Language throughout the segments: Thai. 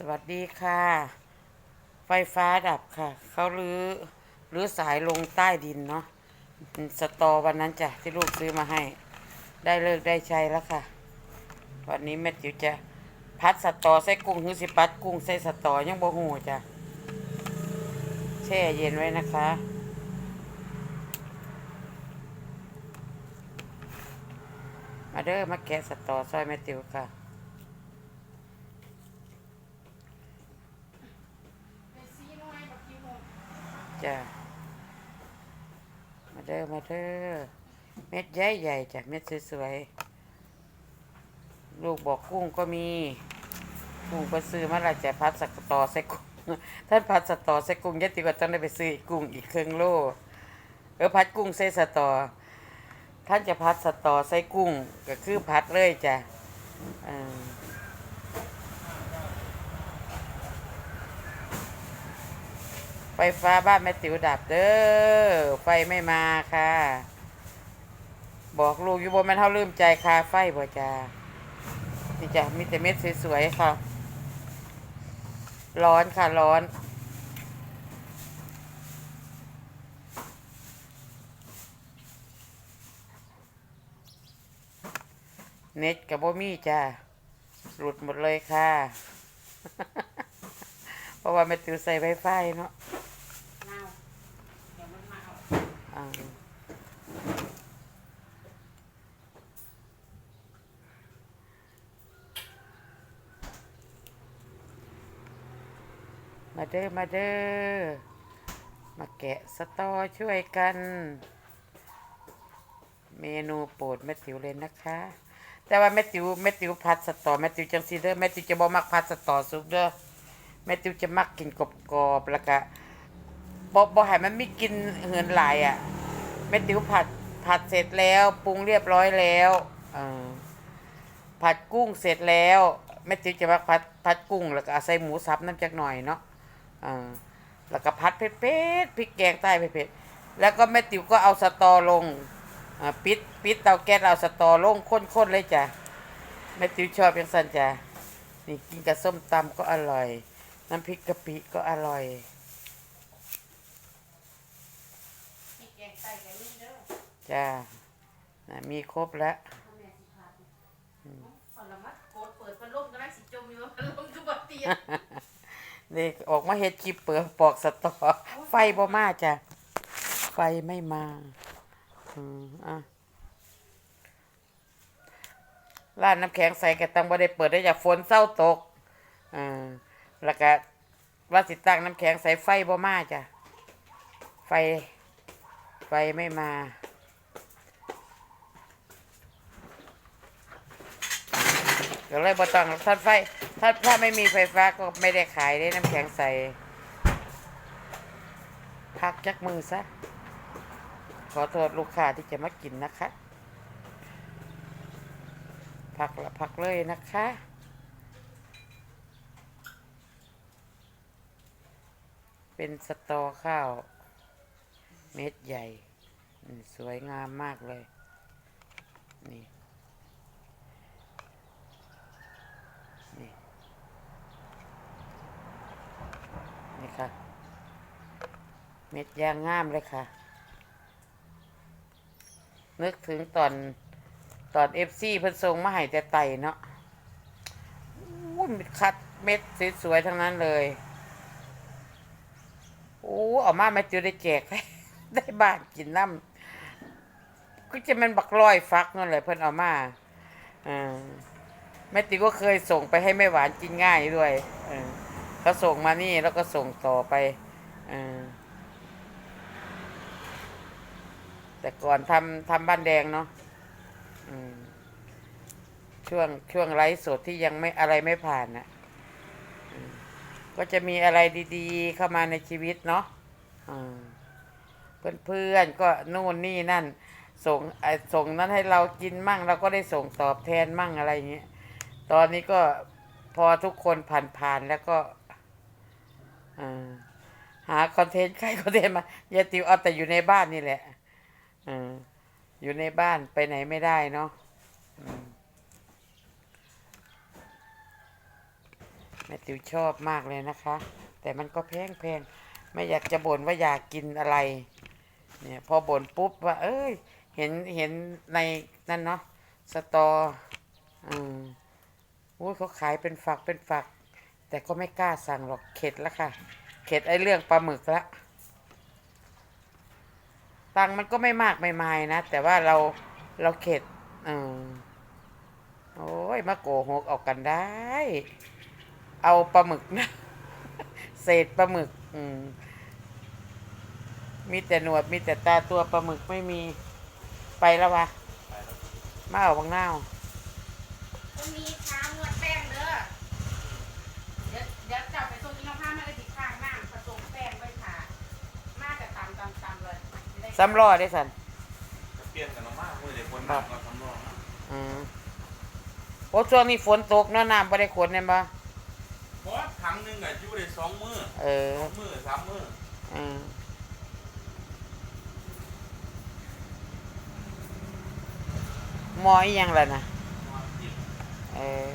สวัสดีค่ะ ไฟฟ้าดับค่ะ เขารื้อรื้อสายลงใต้ดินเนาะสตอวันนั้นจ้ะที่ลูกซื้อมาให้ ได้เลิกได้ใช้แล้วค่ะ วันนี้แม่จิ๋วจะพัดสตอใส่กุ้งหรือสิปัดกุ้งใส่สตอยังบ่หูจ้ะแช่เย็นไว้นะคะมาเด้อมาแกะสตอซอยแม่ติ๋วค่ะ จ้ะมาเด้อมาเด้อเม็ดใหญ่ใหญ่จ้ะเม็ดสวยๆลูกบอกกุ้งก็มีกุ้งก็ซื้อมาละจะพัดสักตอใส่กุ้งท่านพัดสตอใส่กุ้งยติก็ต้องได้ไปซื้อกกุ้งอีกครึ่งโลเออพัดกุ้งใส่สตอ ท่านจะพัดสตอใส่กุ้งก็คือพัดเลยจ้ะอ่า ไฟฟ้าบ้านแม่ติ๋วดับเด้อไฟไม่มาค่ะ บอกลูกอยู่บนมันเท่าลืมใจคาไฟบ่จ้านี่จ้ะมีแต่เม็ดสวยๆค่ะ ร้อนค่ะร้อนเน็ตกับบ่มีจ้าหลุดหมดเลยค่ะ เพราะว่าแม่ติ๋วใส่ไวไฟเนาะ เด้อมาเด้อมาแกะสตอช่วยกัน เมนูโปรดแม่ติ๋วเลยนะคะ แต่ว่าแม่ติ๋วแม่ติ๋วผัดสตอแม่ติ๋วจังซีเด้อแม่ติ๋วจะบ่มักผัดสตอสุกเด้อแม่ติ๋วจะมักกินกรอบๆแล้วก็บ่บ่ให้มันมีกินเหือนหลายอะแม่ติ๋วผัดผัดเสร็จแล้วปรุงเรียบร้อยแล้วผัดกุ้งเสร็จแล้วแม่ติ๋วจะมาผัดผัดกุ้งแล้วก็ใส่หมูสับน้ำจักหน่อยเนาะ ออแล้วก็ผัดเผ็ดๆพริกแกงใต้เผ็ดๆแล้วก็แม่ติ๋วก็เอาสตอลงอ่าปิดปิดเตาแก๊สเอาสตอลงข้นๆเลยจ้ะแม่ติ๋วชอบอย่างสั้นจ้ะนี่กินกับส้มตำก็อร่อย น้ำพริกกะปิก็อร่อยจ้าน่ะมีครบแล้วขอละมัดโคตรเปิดพัดลมก็ได้สิจมอยู่ว่าพัดลมก็บ่เตีย งนี่ออกมาเฮ็ดคลิปเปิดปอกสตอ ไฟบ่มาจ้ะ ไฟไม่มา อืมอะร้านน้ำแข็งใสกระตังบ่ได้เปิดได้จากฝนเศร้าตกอ่าแล้วก็ว่าสิตั้งน้ำแข็งใสไฟบ่มาจ้ะ ไฟ ไฟไม่มา ก็เลยบ่ต้องถ้าไฟถ้าถ้าไม่มีไฟฟ้าก็ไม่ได้ขายได้น้ำแข็งใสพักจักมือซะ ขอโทษลูกค้าที่จะมากินนะคะ พักละพักเลยนะคะเป็นสตอข้าว เม็ดใหญ่ สวยงามมากเลย นี่ ค่ะ เม็ดยางงามเลยค่ะ นึกถึงตอนตอนเอฟซีเพิ่นส่งมาให้แต่ไตเนาะอู้ยคัดเม็ดสวยๆทั้งนั้นเลยโอ้เอามาแม่จิวได้แจกได้บ้านกินน้ำก็จะเป็นบักร้อยฟักนั่นแหละเพิ่นเอามาอ่าแม่ติวก็เคยส่งไปให้แม่หวานกินง่ายด้วยเออ เขาส่งมานี่แล้วก็ส่งต่อไปอแต่ก่อนทำทำบ้านแดงเนาะช่วงช่วงไลฟ์สดที่ยังไม่อะไรไม่ผ่านน่ะก็จะมีอะไรดีๆ เข้ามาในชีวิตเนาะอ่าเพื่อนๆก็นู่นนี่นั่น ส่งส่งนั้นให้เรากินมั่ง เราก็ได้ส่งตอบแทนมั่งอะไรเงี้ย ตอนนี้ก็พอทุกคนผ่านๆแล้วก็ หาคอนเทนต์ใครคอนเทนต์มาย่าติวเอาแต่อยู่ในบ้านนี่แหละอ่าอยู่ในบ้านไปไหนไม่ได้เนาะมแม่ติวชอบมากเลยนะคะ แต่มันก็แพงแพงไม่อยากจะบ่นว่าอยากกินอะไร เนี่ยพอบ่นปุ๊บว่า เอ้ย เห็นเห็นในนั่นเนาะสตออืมโอ้ยเขาขายเป็นฝักเป็นฝัก แต่ก็ไม่กล้าสั่งหรอกเข็ดแล้วค่ะ เข็ดไอ้เรื่องปลาหมึกละตังมันก็ไม่มากไม่มายนะ แต่ว่าเราเราเข็ดอืมโอ้ยมาโกหกออกกันได้ เอาปลาหมึกนะ เศษปลาหมึก อืมมีแต่หนวดมีแต่ตาตัวปลาหมึกไม่มีไปแล้ววะมาเอาบางหน้าวมันมีชามนว ซ้ำรอได้สันเปลี่ยนกันออกมามือเด็กคนหนักก็สำรองอืมโอ้ช่วงนี้ฝนตกเนาะน้ำบ่ได้ขนเนี่ยบ่เพราะครั้งหนึงอะอยู่ได้สองมือเออสองมือสามมืออืมหมออีหยังล่ะนะ เออ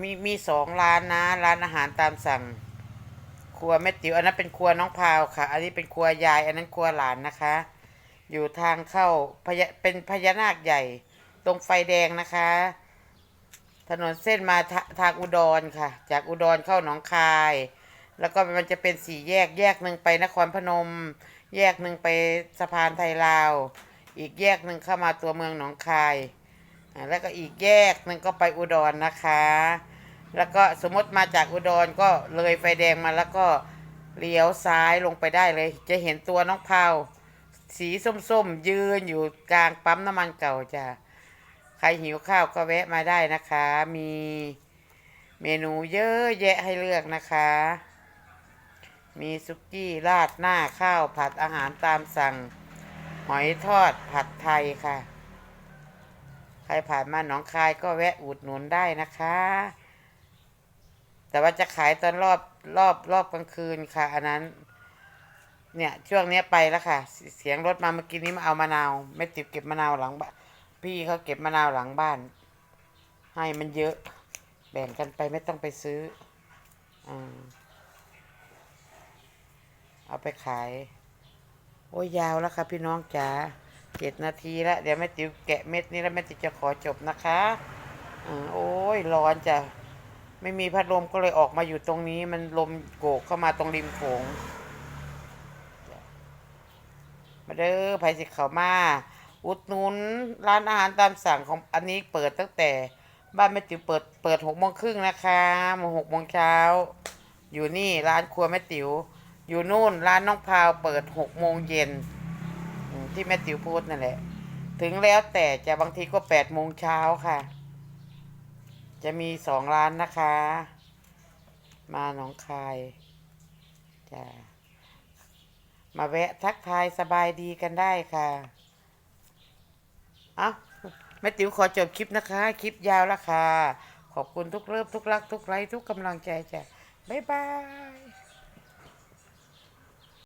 มีมีสองร้านนะ ร้านอาหารตามสั่ง ครัวแม่ติ๋วอันนั้นเป็นครัวน้องพาวค่ะ อันนี้เป็นครัวยาย อันนั้นครัวหลานนะคะ อยู่ทางเข้าพญาเป็นพญานาคใหญ่ ตรงไฟแดงนะคะ ถนนเส้นมาทาทางอุดรค่ะ จากอุดรเข้าหนองคาย แล้วก็มันจะเป็นสี่แยกแยกหนึ่งไปนครพนม แยกหนึ่งไปสะพานไทยลาว อีกแยกหนึ่งเข้ามาตัวเมืองหนองคายแล้วก็อีกแยกหนึ่งก็ไปอุดรนะคะ แล้วก็สมมติมาจากอุดรก็เลยไฟแดงมาแล้วก็เลี้ยวซ้ายลงไปได้เลย จะเห็นตัวน้องพาวสีส้มๆ ยืนอยู่กลางปั๊มน้ำมันเก่าจ้ะใครหิวข้าวก็แวะมาได้นะคะ มีเมนูเยอะแยะให้เลือกนะคะ มีซุกี้ราดหน้าข้าวผัดอาหารตามสั่ง หอยทอดผัดไทยค่ะ ใครผ่านมาหนองคายก็แวะอุดหนุนได้นะคะ แต่ว่าจะขายตอนรอบรอบรอบกลางคืนค่ะ อันนั้น เนี่ยช่วงเนี้ยไปแล้วค่ะ เสียงรถมาเมื่อกี้นี้มาเอามะนาวไม่ติดเก็บมะนาวหลังบ้านพี่เขาเก็บมะนาวหลังบ้าน ให้มันเยอะ แบ่งกันไปไม่ต้องไปซื้ออเอาไปขาย โอ้ยยาวแล้วค่ะ พี่น้องจ๋าเจ็ดนาทีแล้วเดี๋ยวแม่ติ๋วแกะเม็ดนี้แล้วแม่ติ๋วจะขอจบนะคะอโอ้ยร้อนจ้ะ ไม่มีพัดลมก็เลยออกมาอยู่ตรงนี้มันลมโกกเข้ามาตรงริมโขงมาเด้อไผสิเขามา อุดหนุนร้านอาหารตามสั่งของอันนี้เปิดตั้งแต่ บ้านแม่ติ๋วเปิดเปิดหกโมงครึ่งนะคะมงหกโมงเช้า อยู่นี่ร้านครัวแม่ติ๋วอยู่นู่นร้านน้องพาวเปิดหกโมงเย็นที่แม่ติ๋วพูดนั่นแหละ ถึงแล้วแต่จะบางทีก็แปดโมงเช้าค่ะ จะมีสองร้านนะคะ มาหนองคายจะมาแวะทักทายสบายดีกันได้ค่ะ เอาแม่ติ๋วขอจบคลิปนะคะ คลิปยาวละค่ะ ขอบคุณทุกเริ่มทุกรัก ทุกไลค์ทุกกำลังใจจ้ะบ๊ายบาย